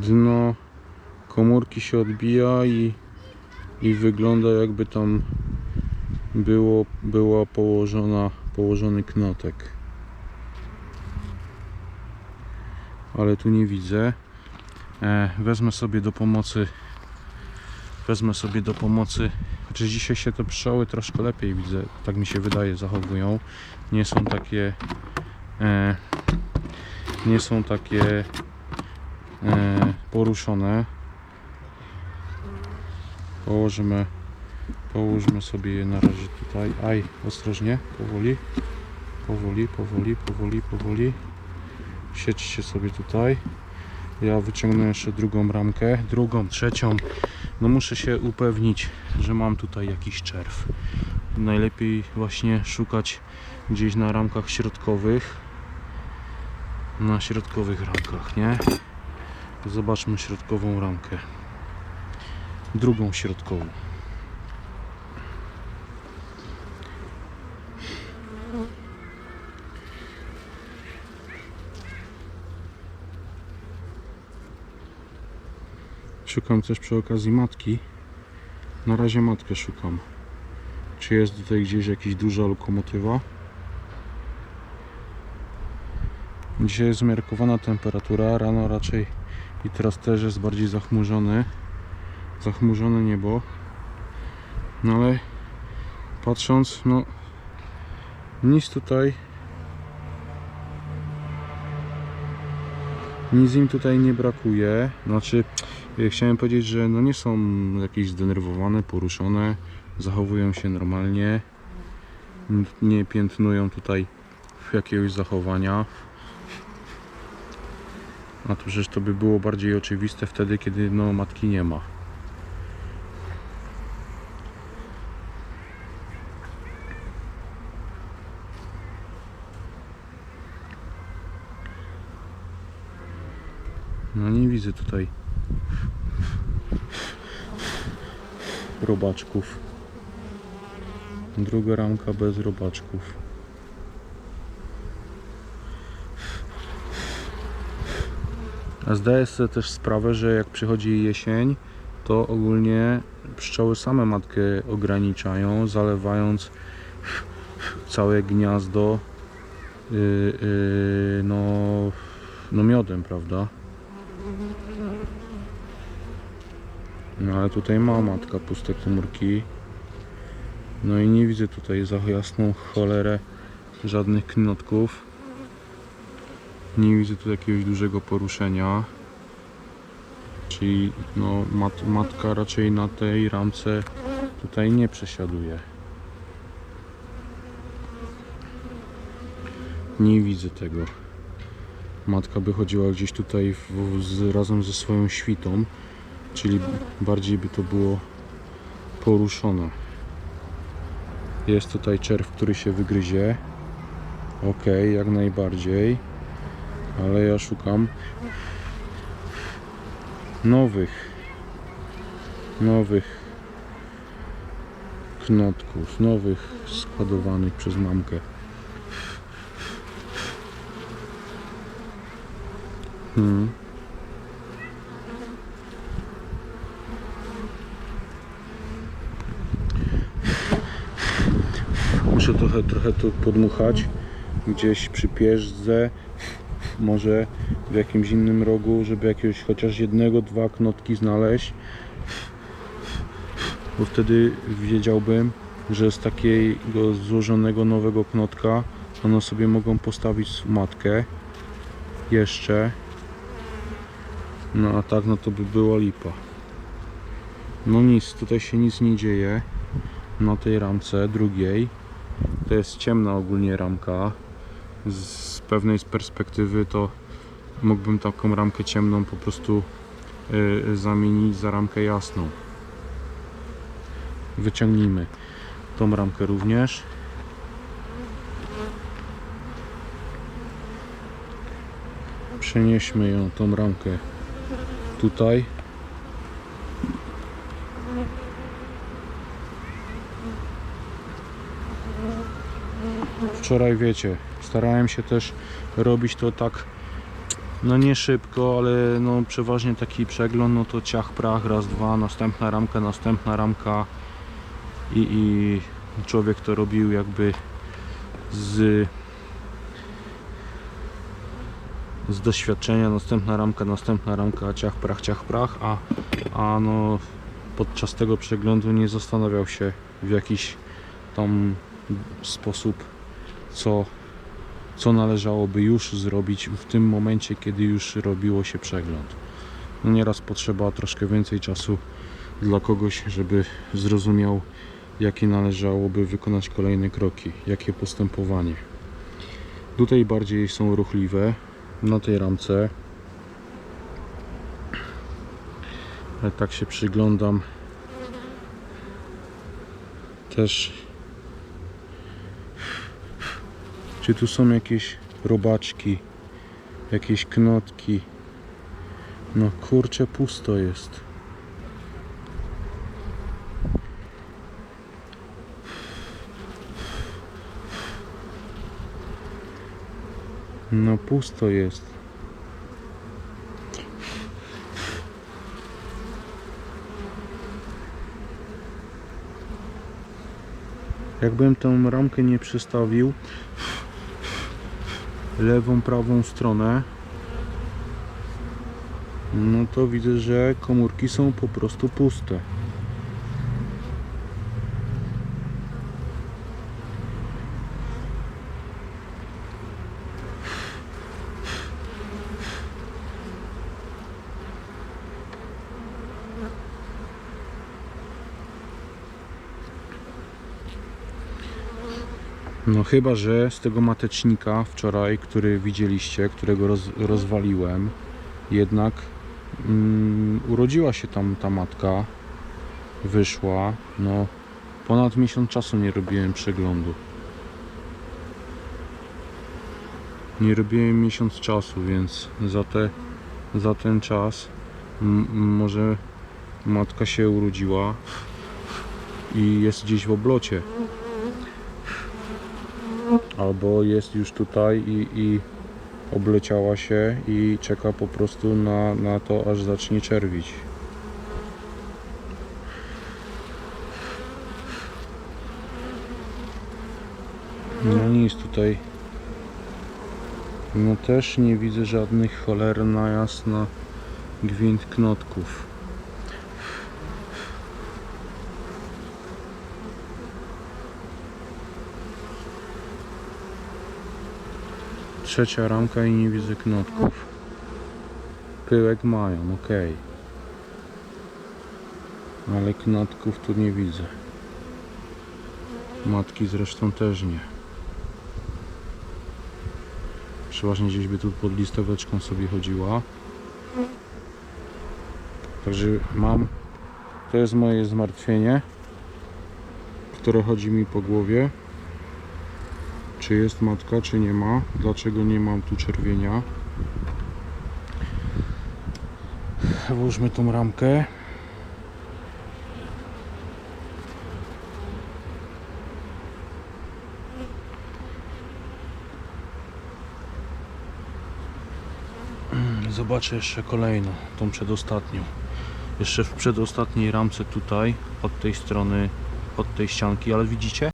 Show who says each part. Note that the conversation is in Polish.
Speaker 1: Dno komórki się odbija i, i wygląda jakby tam było, była położona, położony knotek. Ale tu nie widzę. E, wezmę sobie do pomocy wezmę sobie do pomocy znaczy dzisiaj się te pszczoły troszkę lepiej widzę tak mi się wydaje zachowują nie są takie e, nie są takie poruszone położymy połóżmy sobie je na razie tutaj aj ostrożnie powoli powoli powoli powoli powoli siedźcie sobie tutaj ja wyciągnę jeszcze drugą ramkę, drugą, trzecią. No muszę się upewnić, że mam tutaj jakiś czerw. Najlepiej właśnie szukać gdzieś na ramkach środkowych. Na środkowych ramkach, nie? Zobaczmy środkową ramkę. Drugą środkową. Szukam też przy okazji matki. Na razie matkę szukam. Czy jest tutaj gdzieś jakaś duża lokomotywa? Dzisiaj jest zmiarkowana temperatura, rano raczej i teraz też jest bardziej zachmurzony. Zachmurzone niebo. No ale patrząc, no nic tutaj nic im tutaj nie brakuje. Znaczy E, Chciałem powiedzieć, że no nie są jakieś zdenerwowane, poruszone, zachowują się normalnie, nie piętnują tutaj jakiegoś zachowania. A tu przecież to by było bardziej oczywiste wtedy, kiedy no matki nie ma. No nie widzę tutaj robaczków. Druga ramka bez robaczków. Zdaję sobie też sprawę, że jak przychodzi jesień, to ogólnie pszczoły same matkę ograniczają, zalewając całe gniazdo yy, yy, no, no miodem, prawda? No ale tutaj ma matka puste komórki. No i nie widzę tutaj za jasną cholerę żadnych knotków. Nie widzę tu jakiegoś dużego poruszenia. Czyli no, mat, matka raczej na tej ramce tutaj nie przesiaduje. Nie widzę tego. Matka by chodziła gdzieś tutaj w, z, razem ze swoją świtą czyli bardziej by to było poruszone. Jest tutaj czerw, który się wygryzie. Ok, jak najbardziej. Ale ja szukam nowych, nowych knotków, nowych składowanych przez mamkę. Hmm. Muszę trochę, trochę tu podmuchać. Gdzieś przy pierzdze, może w jakimś innym rogu, żeby jakiegoś chociaż jednego, dwa knotki znaleźć. Bo wtedy wiedziałbym, że z takiego złożonego nowego knotka one sobie mogą postawić matkę jeszcze. No a tak no to by była lipa. No nic, tutaj się nic nie dzieje na tej ramce drugiej. To jest ciemna ogólnie ramka. Z pewnej z perspektywy to mógłbym taką ramkę ciemną po prostu y, zamienić za ramkę jasną. Wyciągnijmy tą ramkę również. Przenieśmy ją, tą ramkę tutaj. Wczoraj wiecie, starałem się też robić to tak No nie szybko, ale no przeważnie taki przegląd, no to ciach prach, raz, dwa, następna ramka, następna ramka i, i człowiek to robił jakby z z doświadczenia, następna ramka, następna ramka, ciach prach, ciach prach, a, a no podczas tego przeglądu nie zastanawiał się w jakiś tam sposób co, co należałoby już zrobić w tym momencie, kiedy już robiło się przegląd. No nieraz potrzeba troszkę więcej czasu dla kogoś, żeby zrozumiał jakie należałoby wykonać kolejne kroki, jakie postępowanie. Tutaj bardziej są ruchliwe na tej ramce. Ale tak się przyglądam. Też czy tu są jakieś robaczki, jakieś knotki? No kurczę, pusto jest. No pusto jest. Jakbym tą ramkę nie przestawił lewą, prawą stronę, no to widzę, że komórki są po prostu puste. No chyba, że z tego matecznika wczoraj, który widzieliście, którego roz, rozwaliłem, jednak mm, urodziła się tam ta matka, wyszła, no ponad miesiąc czasu nie robiłem przeglądu. Nie robiłem miesiąc czasu, więc za, te, za ten czas może matka się urodziła i jest gdzieś w oblocie albo jest już tutaj i, i obleciała się i czeka po prostu na, na to, aż zacznie czerwić. No nic tutaj. No też nie widzę żadnych cholerna jasna gwint knotków. Trzecia ramka i nie widzę knotków. Pyłek mają, ok. Ale knotków tu nie widzę. Matki zresztą też nie. Przeważnie gdzieś by tu pod listeweczką sobie chodziła. Także mam. To jest moje zmartwienie, które chodzi mi po głowie czy jest matka, czy nie ma, dlaczego nie mam tu czerwienia. Włóżmy tą ramkę. Zobaczę jeszcze kolejną, tą przedostatnią. Jeszcze w przedostatniej ramce tutaj, od tej strony, od tej ścianki, ale widzicie?